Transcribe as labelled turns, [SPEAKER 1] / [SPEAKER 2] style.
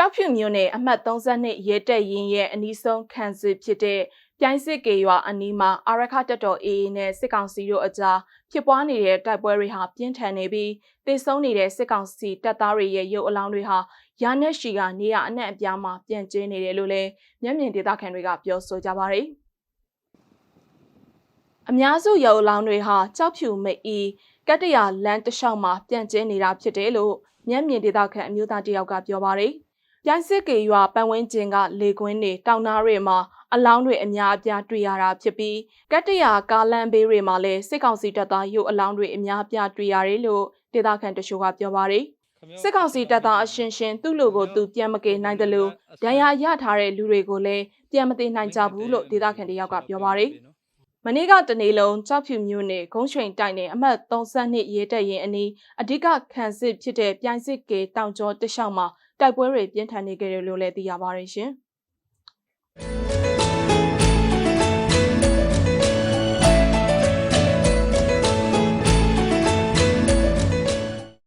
[SPEAKER 1] ကြောက်ဖြူမြို့နယ်အမှတ်32ရဲတပ်ရင်းရဲ့အနီးဆုံးခန်းစစ်ဖြစ်တဲ့ပြိုင်းစစ်ကေရွာအနီးမှာအာရခတပ်တော် AA နဲ့စစ်ကောင်စီတို့အကြားဖြစ်ပွားနေတဲ့တိုက်ပွဲတွေဟာပြင်းထန်နေပြီးတေဆုံးနေတဲ့စစ်ကောင်စီတပ်သားတွေရဲ့ရုပ်အလောင်းတွေဟာရာနဲ့ရှီကနေရအနှံ့အပြားမှာပြန့်ကျဲနေတယ်လို့လည်းမျက်မြင်ဒေသခံတွေကပြောဆိုကြပါတယ်အများစုရုပ်အလောင်းတွေဟာကြောက်ဖြူမအီကတ္တရာလမ်းတစ်လျှောက်မှာပြန့်ကျဲနေတာဖြစ်တယ်လို့မျက်မြင်ဒေသခံအမျိုးသားတယောက်ကပြောပါတယ်။ ပြိုင်စစ်ကေရွာပတ်ဝန်းကျင်ကလေကွင်းတွေတောင်နာတွေမှာအလောင်းတွေအများအပြားတွေ့ရတာဖြစ်ပြီးကတ္တရာကားလမ်းဘေးတွေမှာလည်းစစ်ကောင်စီတပ်သားရုပ်အလောင်းတွေအများအပြားတွေ့ရတယ်လို့ဒေသခံတချို့ကပြောပါတယ်။စစ်ကောင်စီတပ်သားအရှင်ရှင်သူ့လူကိုသူပြန်မကေနိုင်တယ်လို့ဒဏ်ရာရထားတဲ့လူတွေကိုလည်းပြန်မသိနိုင်ကြဘူးလို့ဒေသခံတယောက်ကပြောပါတယ်။မနေ့ကတနေ့လုံးကြောက်ဖြူမြို့နယ်ဂုံးရွှိန်တိုက်နယ်အမှတ်32ရဲတပ်ရင်အနီးအဓိကခံစစ်ဖြစ်တဲ့ပြိုင်စစ်ကေတောင်ကျော်တလျှောက်မှာ တိုက်ပွဲတွေပြင်းထန်နေကြတယ်လို့လည်းသိရပါတယ်ရှင်။